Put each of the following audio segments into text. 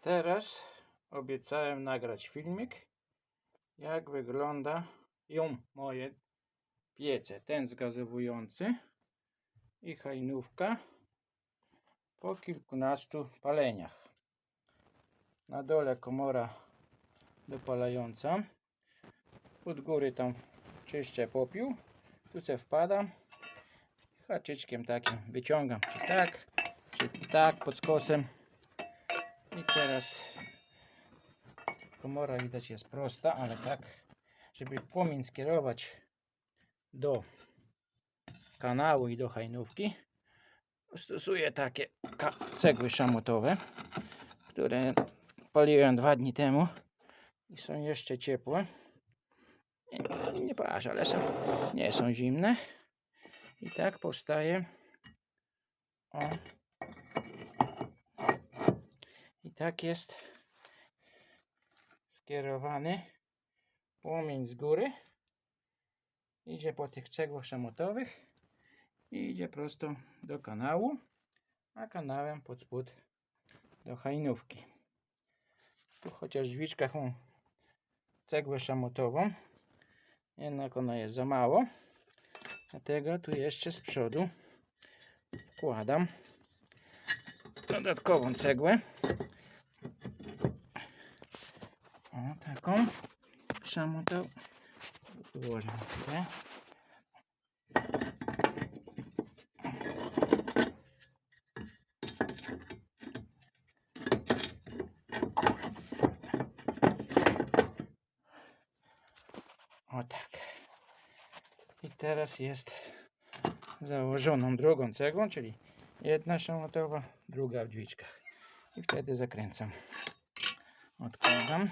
Teraz obiecałem nagrać filmik, jak wyglądają moje piece. Ten zgazowujący i hajnówka po kilkunastu paleniach. Na dole komora dopalająca. Od góry tam czyszczę popiół. Tu se wpadam. Haczyczkiem takim wyciągam. Czy tak, czy tak pod skosem. I teraz komora widać jest prosta, ale tak, żeby płomień skierować do kanału i do hajnówki, stosuję takie cegły szamotowe, które paliłem dwa dni temu i są jeszcze ciepłe. Nie, nie parzę, ale są, nie są zimne. I tak powstaje i tak jest skierowany płomień z góry. Idzie po tych cegłach szamotowych i idzie prosto do kanału, a kanałem pod spód do hajnówki. Tu chociaż w drzwiczkach mam cegłę szamotową, jednak ona jest za mało. Dlatego tu jeszcze z przodu wkładam dodatkową cegłę. O, taką szamotą. Ułożę na chwilę. O tak. I teraz jest założoną drugą cegłą, czyli jedna szamotowa, druga w drzwiczkach. I wtedy zakręcam. Odkładam.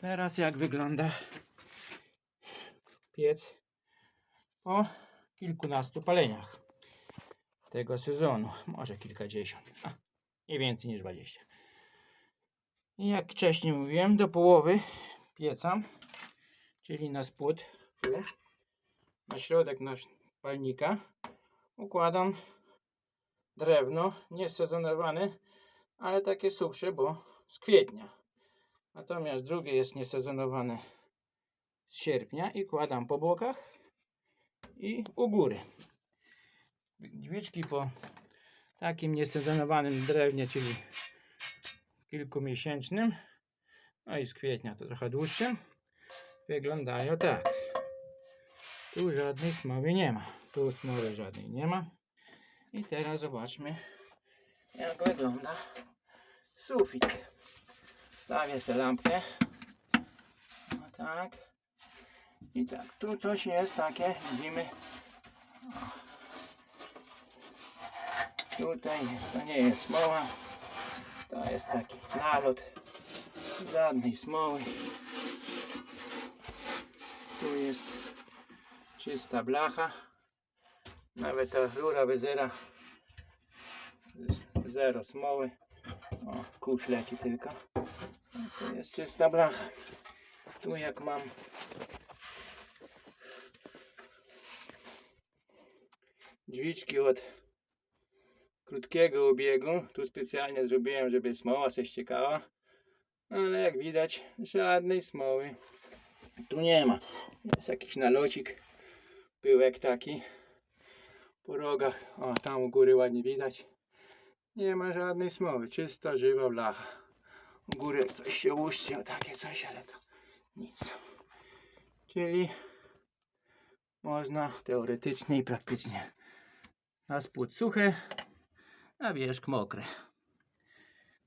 Teraz jak wygląda piec po kilkunastu paleniach tego sezonu. Może kilkadziesiąt. A, nie więcej niż 20. I jak wcześniej mówiłem, do połowy pieca, czyli na spód, na środek palnika, układam drewno, nie sezonowane, ale takie suchsze, bo z kwietnia. Natomiast drugie jest niesezonowane z sierpnia i kładam po bokach i u góry. Drzwiczki po takim niesezonowanym drewnie, czyli kilkumiesięcznym, no i z kwietnia to trochę dłuższym, wyglądają tak. Tu żadnej smoły nie ma. Tu smoły żadnej nie ma. I teraz zobaczmy, jak wygląda sufit. Stawię sobie lampkę. O tak. I tak, tu coś jest takie, widzimy. Tutaj to nie jest smoła. To jest taki nalot. Żadnej smoły. Tu jest czysta blacha. Nawet ta rura wyzera. Zero smoły. O, kurz leci tylko. Jest czysta blacha. Tu jak mam drzwiczki od krótkiego obiegu. Tu specjalnie zrobiłem, żeby smoła się ściekała. Ale jak widać, żadnej smoły tu nie ma. Jest jakiś nalocik, pyłek taki po rogach. O, tam u góry ładnie widać. Nie ma żadnej smoły, czysta, żywa blacha. U góry coś się o takie coś, ale to nic. Czyli można teoretycznie i praktycznie na spód suche, a wierzch mokry.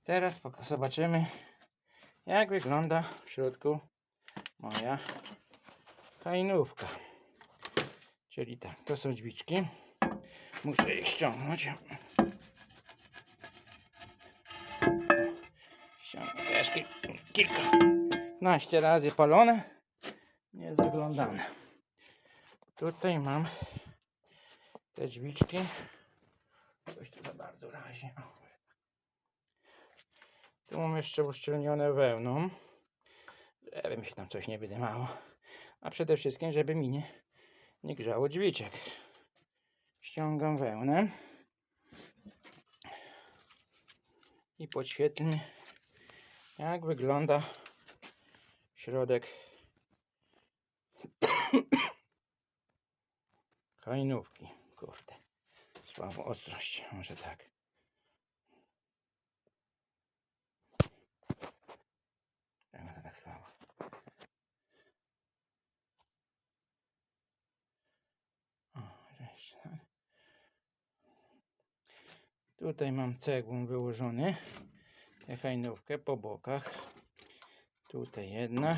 Teraz zobaczymy, jak wygląda w środku moja kajnówka. Czyli tak, to są drzwiczki. Muszę ich ściągnąć. Też kil kilkanaście razy palone. Nie zaglądane. Tutaj mam te drzwiczki. Coś tu za bardzo razie. Tu mam jeszcze uszczelnione wełną żeby mi się tam coś nie wydymało. A przede wszystkim, żeby mi nie, nie grzało drzwiczek. Ściągam wełnę i podświetlnie Jak wygląda środek hajnówki? Kurde. Słabo ostrość, może tak. To tak słabo? O, jeszcze. tak. Tutaj mam cegłą wyłożony. Hajnówkę po bokach. Tutaj jedna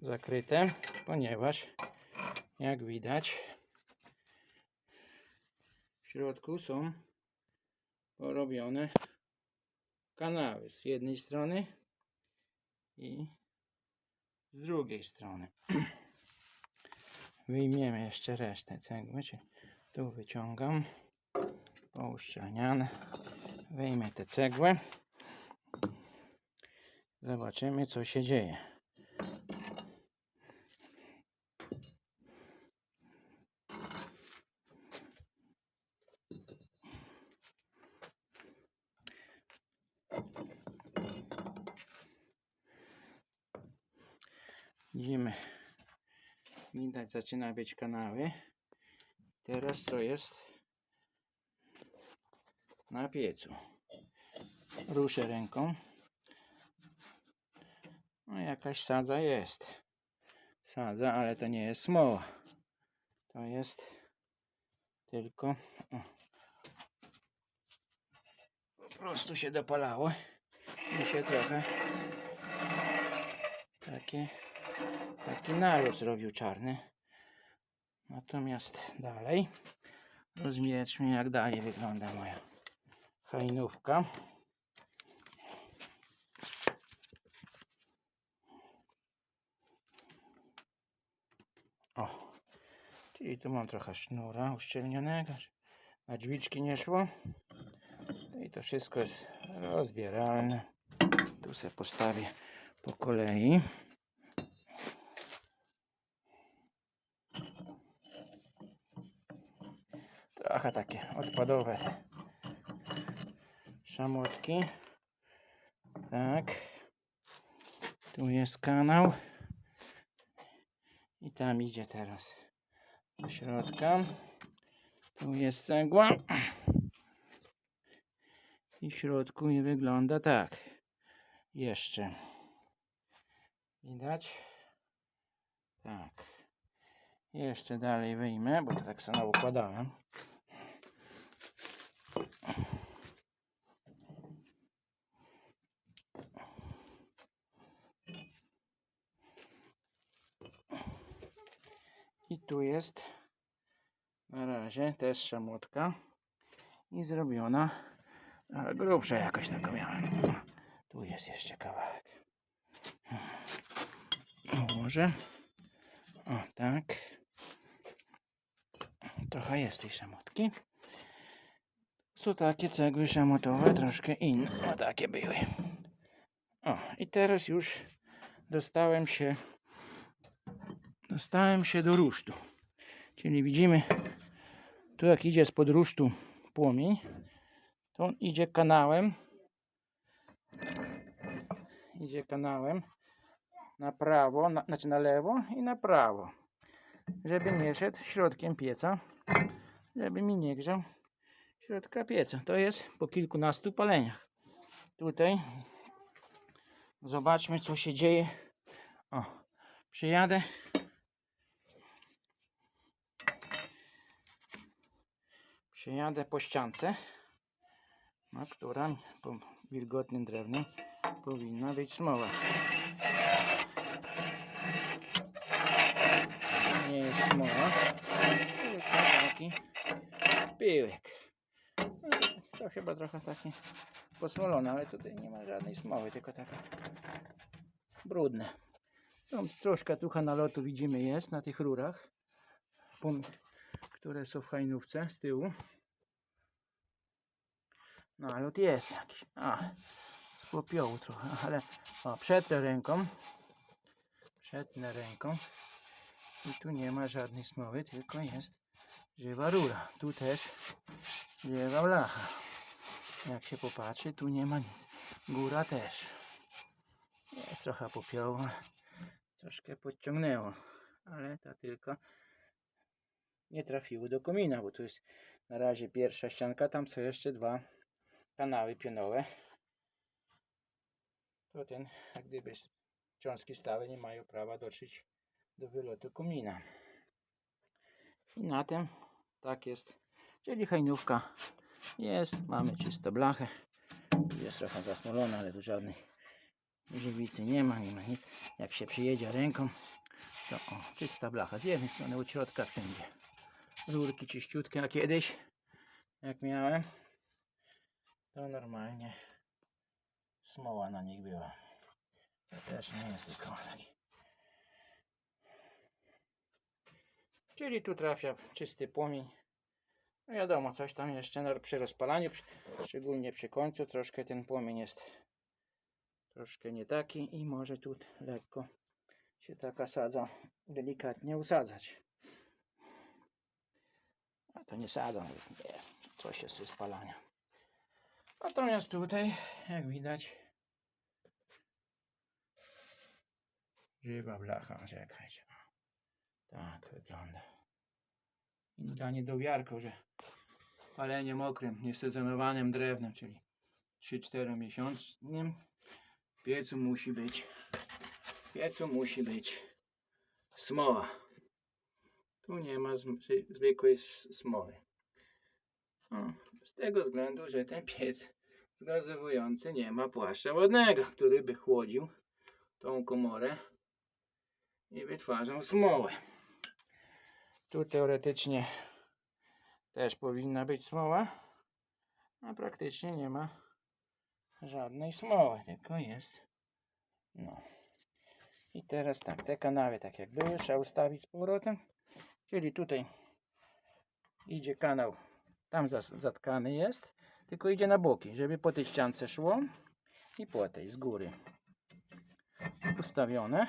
zakryte, ponieważ jak widać w środku są porobione kanały z jednej strony i z drugiej strony. Wyjmiemy jeszcze resztę cegły, tu wyciągam pouszczelniane. Wyjmę tę cegłę. Zobaczymy co się dzieje. Widzimy, widać zaczyna być kanały. Teraz co jest na piecu. Ruszę ręką. Jakaś sadza jest. Sadza, ale to nie jest smoła. To jest tylko o, po prostu się dopalało i się trochę takie taki nalot zrobił czarny. Natomiast dalej rozmierzmy jak dalej wygląda moja hajnówka. Czyli tu mam trochę sznura uszczelnionego, na drzwiczki nie szło. I to wszystko jest rozbieralne. Tu sobie postawię po kolei. Trochę takie odpadowe szamotki. Tak. Tu jest kanał. I tam idzie teraz do środka. Tu jest cegła. I w środku nie wygląda tak. Jeszcze. Widać? Tak. Jeszcze dalej wyjmę, bo to tak samo układałem. I tu jest na razie też szamotka i zrobiona, grubsza jakaś taka miałem. Tu jest jeszcze kawałek. Może. O tak. Trochę jest tej szamotki. Są takie cegły szamotowe, troszkę inne. O takie były. O, i teraz już dostałem się dostałem się do rusztu. Czyli widzimy, tu jak idzie spod rusztu płomień, to on idzie kanałem. Idzie kanałem na prawo, na, znaczy na lewo i na prawo. Żeby nie szedł środkiem pieca, żeby mi nie grzał środka pieca. To jest po kilkunastu paleniach. Tutaj zobaczmy co się dzieje. O, przyjadę. Przyjadę po ściance, na która po wilgotnym drewnie powinna być smoła. Nie jest smoła, tylko taki pyłek. To chyba trochę taki posmolony, ale tutaj nie ma żadnej smoły, tylko taka brudne. Tam troszkę tucha nalotu widzimy jest na tych rurach, które są w hajnówce z tyłu. Nalot jest jakiś. A, z popiołu trochę, ale o, przetrę ręką. Przetnę ręką. I tu nie ma żadnej smoły, tylko jest żywa rura. Tu też żywa blacha. Jak się popatrzy, tu nie ma nic. Góra też. Jest trochę popiołu. Troszkę podciągnęło. Ale to tylko nie trafiło do komina, bo tu jest na razie pierwsza ścianka. Tam są jeszcze dwa kanały pionowe. To ten, jak gdyby cząstki stałe nie mają prawa dotrzeć do wylotu komina. I na tym tak jest. Czyli hajnówka jest. Mamy czysto blachę. Jest trochę zasmolona, ale tu żadnej żywicy nie ma, nie ma nic. Jak się przyjedzie ręką, to o, czysta blacha. Z jednej strony od środka wszędzie. Rurki czyściutkie, a kiedyś, jak miałem, to normalnie smoła na nich była. To też nie jest tylko taki. Czyli tu trafia czysty płomień. No wiadomo, coś tam jeszcze przy rozpalaniu, szczególnie przy końcu, troszkę ten płomień jest troszkę nie taki i może tu lekko się taka sadza delikatnie usadzać. A to nie sadza, nie, coś jest spalania. Natomiast tutaj, jak widać, żywa blacha, czekajcie. Tak wygląda. I dla niedowiarką, że palenie mokrym, niesezonowanym drewnem, czyli 3-4 miesiącznym, w piecu musi być, w piecu musi być smoła. Tu nie ma zwykłej smoły. O, z tego względu, że ten piec zgazowujący nie ma płaszcza wodnego, który by chłodził tą komorę i wytwarzał smołę. Tu teoretycznie też powinna być smoła, a praktycznie nie ma żadnej smoły, tylko jest. No. I teraz tak, te kanały tak jak były, trzeba ustawić z powrotem. Czyli tutaj idzie kanał, tam zatkany jest, tylko idzie na boki, żeby po tej ściance szło i po tej z góry ustawione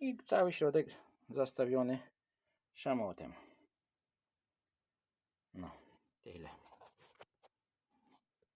i cały środek zastawiony szamotem. No, tyle.